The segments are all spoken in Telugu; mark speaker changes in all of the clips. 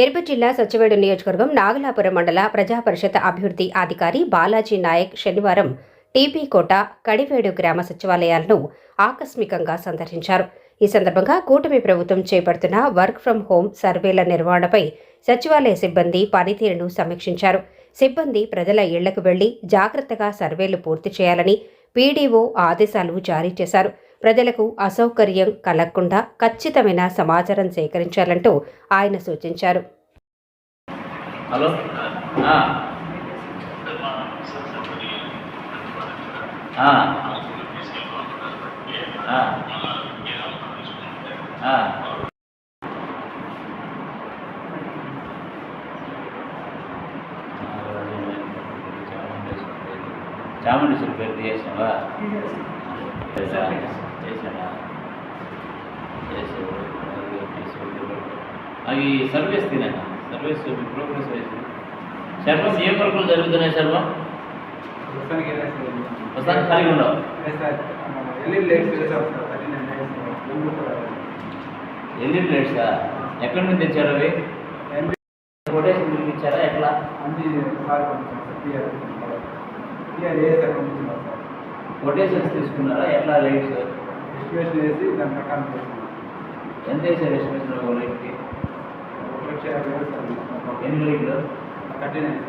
Speaker 1: తిరుపతి జిల్లా సచివేడు నియోజకవర్గం నాగలాపురం మండల ప్రజా పరిషత్ అభివృద్ధి అధికారి బాలాజీ నాయక్ శనివారం టీపీ కోట కడివేడు గ్రామ సచివాలయాలను ఆకస్మికంగా సందర్శించారు. ఈ సందర్భంగా కూటమి ప్రభుత్వం చేపడుతున్న వర్క్ ఫ్రం హోం సర్వేల నిర్వహణపై సచివాలయ సిబ్బంది పనితీరును సమీక్షించారు. సిబ్బంది ప్రజల ఇళ్ళకు వెళ్ళి జాగ్రత్తగా సర్వేలు పూర్తి చేయాలని పీడీఓ ఆదేశాలు జారీ చేశారు. ప్రజలకు అసౌకర్యం కలగకుండా ఖచ్చితమైన సమాచారం సేకరించాలంటూ ఆయన సూచించారు.
Speaker 2: హలో? ఆ. ఆ. ఆ. చాముండేశ్వరి పేరు చేసినావా చేసా చేసాడా చేసావు అవి సర్వీస్ తినేనా సర్వీస్ ప్రోగ్రెస్ వేసి సర్వం ఏ కొరకులు జరుగుతున్నాయి సర్వం
Speaker 3: ప్రస్తుతానికి
Speaker 2: ఖాళీగా ఉండవు ప్లేట్సా ఎక్కడి నుంచి తెచ్చారు అవి కొటేషన్ ఇచ్చారా ఎట్లా
Speaker 3: అన్ని
Speaker 2: కొటేషన్స్ తీసుకున్నారా? ఎట్లా లైట్స్
Speaker 3: ఎస్టిమేషన్ వేసి దాని ప్రకారం.
Speaker 2: ఎంత వేసారు ఎస్టిమేషన్ ఒక లైట్కి?
Speaker 3: ఒక లక్ష యాభై వేలు సార్.
Speaker 2: ఎన్ని లైట్లు?
Speaker 3: Thirty nine.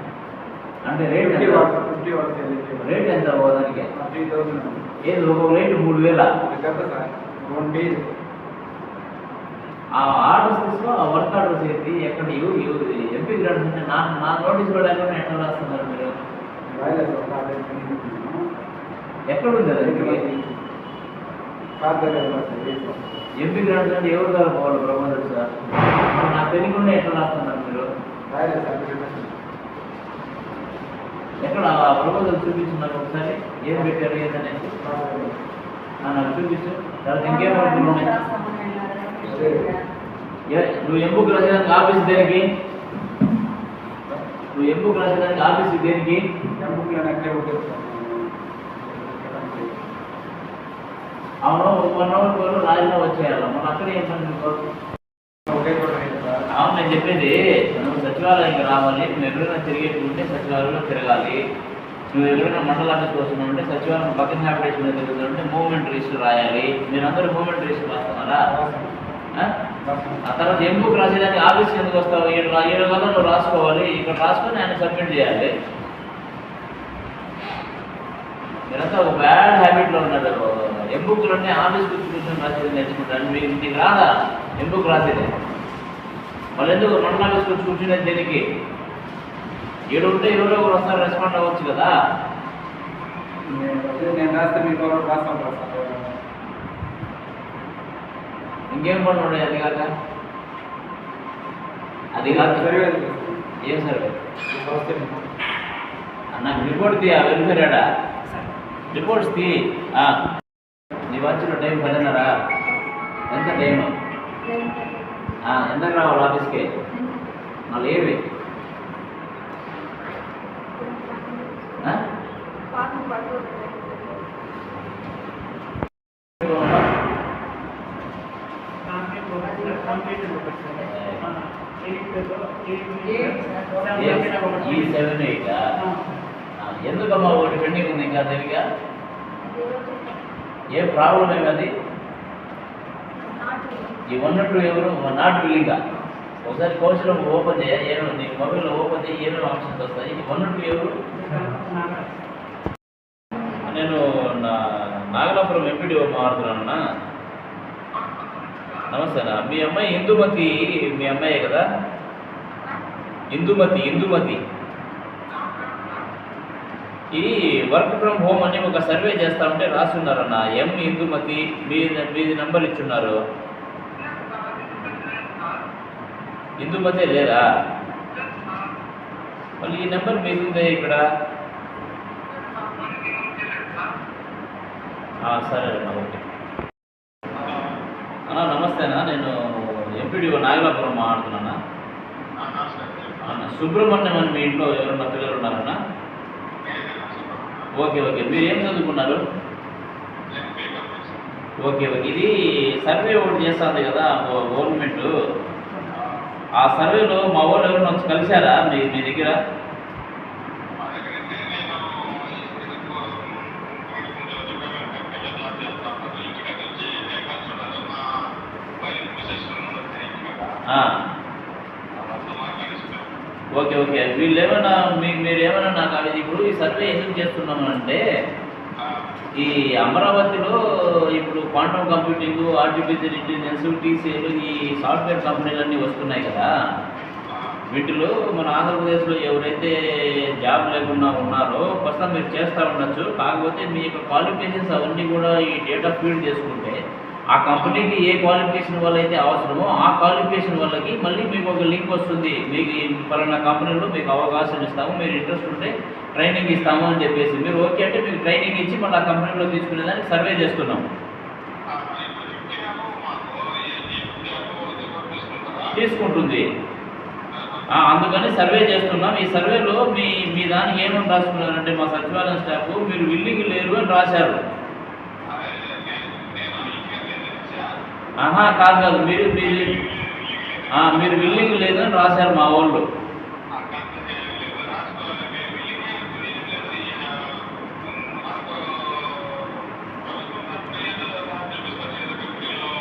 Speaker 2: అంటే rate
Speaker 3: fifty watts fifty watts.
Speaker 2: Rate ఎంత పోదానికి
Speaker 3: త్రీ థౌసండ్.
Speaker 2: ఏది ఒక లైట్ మూడు వేల?
Speaker 3: Sir one day.
Speaker 2: ఆ ఆర్డర్స్ తీసుకో ఆ వర్క్ ఆర్డర్స్ ఏంటి? ఎక్కడ ఇవ్వు? ఇవ్వు. ఎంపీ గ్రాండ్స్ అంటే నా నా నోటీస్ కూడా ఎట్లా రాస్తున్నారు మీరు? ఎక్కడ ఉంది అది ఎంపీ గ్రాండ్స్ అంటే ఎవరు ద్వారా పోవాలి ప్రమోదర్ సార్? నాకు తెలియకుండా ఎట్లా రాస్తున్నారు మీరు. ఎక్కడ ఆ చూపించున్నారు ఒకసారి? ఏం పెట్టారు. ఆ, నాకు చూపించు. తర్వాత ఇంకేం నువ్వు ఎంబుక్ రాసేదానికి ఆఫీస్ దేనికి? నువ్వు ఎంబుక్ రాసేదానికి ఆఫీస్ దేనికి?
Speaker 3: ఎంపుకులను అక్కడే ఉంటుంది
Speaker 2: అవును వన్ అవర్ వరకు రాజీలో వచ్చేయాలి? మన అక్కడ ఏం పని. అవును నేను చెప్పేది నువ్వు సచివాలయంకి రావాలి నువ్వు ఎక్కడైనా తిరిగేది ఉంటే సచివాలయంలో తిరగాలి. నువ్వు ఎక్కడైనా మండల ఆఫీస్ కోసం ఉంటే సచివాలయం పక్కన మీద తిరుగుతుంటే మూవ్మెంట్ రిజిస్టర్ రాయాలి. మీరందరూ మూవ్మెంట్ రిజిస్టర్ రాస్తున్నారా ఆ? తర్వాత ఎంబుక్ రాసేదానికి ఆఫీస్కి ఎందుకు వస్తావు? ఏడు ఏడు కదా నువ్వు రాసుకోవాలి. ఇక్కడ రాసుకొని ఆయన సబ్మిట్ చేయాలి. మీరంతా ఒక బ్యాడ్ హ్యాబిట్లో ఉన్నారు. ఎంబుక్లోనే ఆఫీస్ కూర్చొని రాసేది నేర్చుకుంటారు మీకు మీకు రాదా ఎంబుక్ రాసేది. వాళ్ళు ఎందుకు మండల ఆఫీస్ గురించి కూర్చునేది దేనికి? ఏడు ఉంటే ఎవరో ఒకరు వస్తారు రెస్పాండ్ అవ్వచ్చు కదా.
Speaker 3: నేను రాస్తే మీకు ఎవరు రాస్తాం కదా సార్.
Speaker 2: ఇంకేం పనులు ఉన్నాయి అది కాక? అది
Speaker 3: సర్వే
Speaker 2: ఏం సర్వే?
Speaker 3: మీకు.
Speaker 2: నాకు రిపోర్ట్ తీ వెళ్తారా రిపోర్ట్స్ తీ ఆ. నీ వచ్చిన టైం పదిన్నరా ఎంత టైం? ఎంతకు రావాలి ఆఫీస్కి? మళ్ళీ ఏవి? ఈ సెవెన్ ఎయిట్ ఎందుకమ్మా ఒకటి పెండింగ్ ఉంది ఇంకా తెలియగా ఏ ప్రాబ్లం ఏమది ఈ వన్ టూ ఎవరు? నాట్ బిల్లింగ్ ఒకసారి కోర్సులో ఓపెన్ చేయాలి ఏమో నీ మొబైల్లో ఓపెన్ చేయి ఏమేమి ఆప్షన్స్ వస్తాయి? ఈ వన్ టూ ఎవరు? నేను నా నాగలాపురం ఎంపీడీఓ మాట్లాడుతున్నానన్నా. నమస్తే అన్న. మీ అమ్మాయి ఇందుమతి మీ అమ్మాయే కదా? ఇందుమతి ఇందుమతి. ఈ వర్క్ ఫ్రమ్ హోమ్ అని ఒక సర్వే చేస్తా ఉంటే రాస్తున్నారన్న ఎం ఇందుమతి? మీ మీది నెంబర్ ఇచ్చున్నారు. ఇందుమతే లేదా? మళ్ళీ ఈ నెంబర్ మీది ఉందే ఇక్కడ. సరే అన్న ఓకే. అన్న నమస్తే అన్న నేను ఎంపీడీఓ నాగలాపురం మాట్లాడుతున్నానా? అన్న సుబ్రహ్మణ్యం అని మీ ఇంట్లో ఎవరన్నా పిల్లలు ఉన్నారన్నా ఓకే ఓకే. మీరు ఏం చదువుకున్నారు? Okay okay. ఇది సర్వే ఒకటి చేస్తుంది కదా గవర్నమెంట్. ఆ సర్వేలో మా వాళ్ళు ఎవరు కలిశారా మీ మీ దగ్గర? Okay okay. వీళ్ళు ఏమైనా మీకు మీరు ఏమైనా నాకు అవి ఇప్పుడు ఈ సర్వే ఎందుకు చేస్తున్నాము అంటే ఈ అమరావతిలో ఇప్పుడు క్వాంటమ్ కంప్యూటింగ్ ఆర్టిఫిషియల్ ఇంటెలిజెన్స్ టీసీలు ఈ సాఫ్ట్వేర్ కంపెనీలన్నీ వస్తున్నాయి కదా. వీటిలో మన ఆంధ్రప్రదేశ్లో ఎవరైతే జాబ్ లేకుండా ఉన్నారో ప్రస్తుతం మీరు చేస్తూ ఉండొచ్చు. కాకపోతే మీ యొక్క క్వాలిఫికేషన్స్ అవన్నీ కూడా ఈ డేటా ఫీడ్ చేసుకుంటే ఆ కంపెనీకి ఏ క్వాలిఫికేషన్ వల్ల అయితే అవసరమో ఆ క్వాలిఫికేషన్ వాళ్ళకి మళ్ళీ మీకు ఒక లింక్ వస్తుంది. మీకు ఫలానా కంపెనీలో మీకు అవకాశం ఇస్తాము మీరు ఇంట్రెస్ట్ ఉంటే ట్రైనింగ్ ఇస్తాము అని చెప్పేసి. మీరు ఓకే అంటే మీకు ట్రైనింగ్ ఇచ్చి మళ్ళీ ఆ కంపెనీలో తీసుకునేదానికి సర్వే చేస్తున్నాం తీసుకుంటుంది. అందుకని సర్వే చేస్తున్నాం. ఈ సర్వేలో మీ మీ దానికి ఏమని రాసుకున్నారంటే మా సచివాలయం స్టాఫ్ మీరు విల్లింగ్ లేరు అని రాశారు. ఆహా కాదు కాదు మీరు మీరు మీరు బిల్డింగ్ లేదని రాశారు మా వాళ్ళు.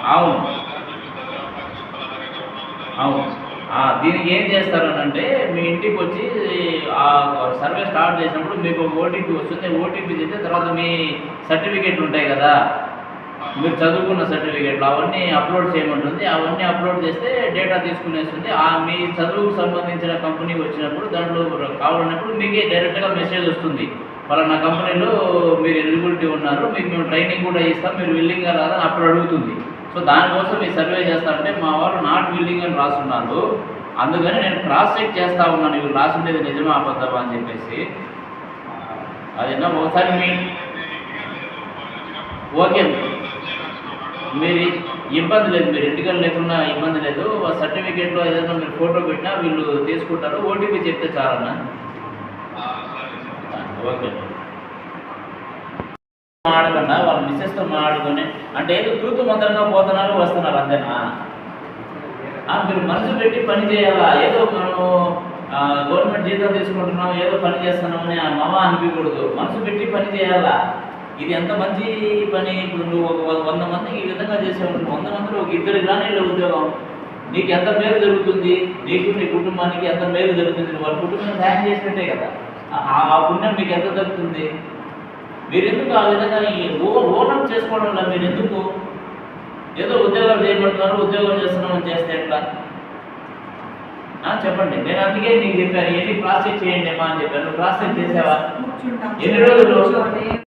Speaker 2: అవును. అవును. దీనికి ఏం చేస్తారనంటే మీ ఇంటికి వచ్చి ఆ సర్వే స్టార్ట్ చేసినప్పుడు మీకు ఓటీపీ వస్తుంది. ఓటీపీ చెప్తే తర్వాత మీ సర్టిఫికేట్లు ఉంటాయి కదా. మీరు చదువుకున్న సర్టిఫికేట్లు అవన్నీ అప్లోడ్ చేయమంటుంది. అవన్నీ అప్లోడ్ చేస్తే డేటా తీసుకునేస్తుంది. ఆ మీ చదువుకు సంబంధించిన కంపెనీకి వచ్చినప్పుడు దాంట్లో కావాలన్నప్పుడు మీకే డైరెక్ట్గా మెసేజ్ వస్తుంది. ఫలానా కంపెనీలో మీరు ఎలిజిబిలిటీ ఉన్నారు మీకు మేము ట్రైనింగ్ కూడా ఇస్తాం మీరు విల్లింగ్గా రాదని అప్పుడు అడుగుతుంది. సో దానికోసం ఈ సర్వే చేస్తారంటే మా వాళ్ళు నాట్ విల్లింగ్ అని రాస్తున్నారు అందుకని నేను క్రాస్ చెక్ చేస్తూ ఉన్నాను. ఇవి రాసుండేది నిజమా అబద్ధమా అని చెప్పేసి. అదేనా? ఒకసారి మీ ఓకే. మీరు ఇబ్బంది లేదు మీరు ఇంటికల్ లేకున్నా ఇబ్బంది లేదు. సర్టిఫికేట్లో ఏదైనా మీరు ఫోటో పెట్టినా వీళ్ళు తీసుకుంటారు. ఓటీపీ చెప్తే చాలన్నా. ఓకే. మాడకుండా వాళ్ళ మిస్సెస్తో మాడుకొని అంటే ఏదో తూతు మందరంగా పోతున్నారు వస్తున్నారు అంతేనా? ఆ, మీరు మనసు పెట్టి పని చేయాలా? ఏదో మనము గవర్నమెంట్ జీతం తీసుకుంటున్నాం ఏదో పని చేస్తున్నామని ఆ మమ అనిపించకూడదు మనసు పెట్టి పని చేయాలా? ఇది ఎంత మంచి పని? ఇప్పుడు నువ్వు ఒక వంద మందికి ఈ విధంగా చేసేవాడు వంద మందిలో ఒక ఇద్దరికి రాని ఉద్యోగం. నీకు ఎంత మేలు జరుగుతుంది? నీకు నీ కుటుంబానికి ఎంత మేలు జరుగుతుంది? వాళ్ళ కుటుంబం సాయం చేసినట్టే కదా. ఆ- ఆ పుణ్యం మీకు ఎంత దొరుకుతుంది మీరు ఎందుకు ఆ విధంగా ఈ ఓనం చేసుకోవడం వల్ల మీరు ఎందుకు ఏదో ఉద్యోగాలు చేయబడుతున్నారు ఉద్యోగం చేస్తున్నామని చేస్తే ఎట్లా? ఆ, చెప్పండి. నేను అందుకే నీకు చెప్పాను ఎన్ని ప్రాసెస్ చేయండి అమ్మా అని చెప్పాను. ప్రాసెస్ చేసావా? ఎన్ని రోజులు?